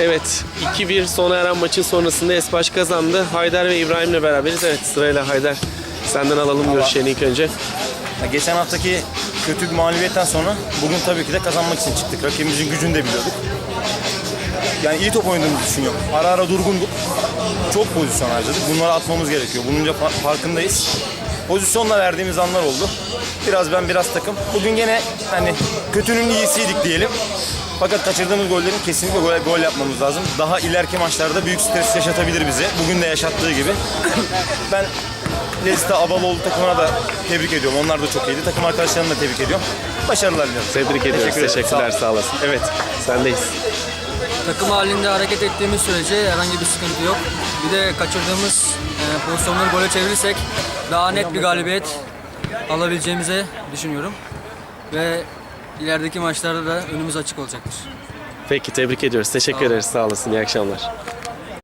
Evet 2-1 sona eren maçın sonrasında Esbaş kazandı. Haydar ve İbrahim'le beraberiz. Evet sırayla Haydar senden alalım görüşlerini ilk önce. Ya Geçen haftaki kötü bir mağlubiyetten sonra bugün tabii ki de kazanmak için çıktık. Rakibimizin gücünü de biliyorduk. Yani iyi top oynadığımızı düşünüyorum. Ara ara durgunduk. Çok pozisyon harcadık. Bunları atmamız gerekiyor. Bunun fa- farkındayız. Pozisyonla verdiğimiz anlar oldu. Biraz ben biraz takım. Bugün gene hani kötünün iyisiydik diyelim. Fakat kaçırdığımız gollerin kesinlikle gol, gol yapmamız lazım. Daha ileriki maçlarda büyük stres yaşatabilir bizi. Bugün de yaşattığı gibi. ben Lezita Abaloğlu takımına da tebrik ediyorum. Onlar da çok iyiydi. Takım arkadaşlarımı da tebrik ediyorum. Başarılar diliyorum. Tebrik ediyoruz. Teşekkür ederim. Teşekkürler Sağ olasın. Evet sendeyiz. Takım halinde hareket ettiğimiz sürece herhangi bir sıkıntı yok. Bir de kaçırdığımız e, pozisyonları gole çevirirsek daha net bir galibiyet alabileceğimizi düşünüyorum. Ve ilerideki maçlarda da önümüz açık olacaktır. Peki tebrik ediyoruz. Teşekkür ederiz. Sağ olasın. İyi akşamlar.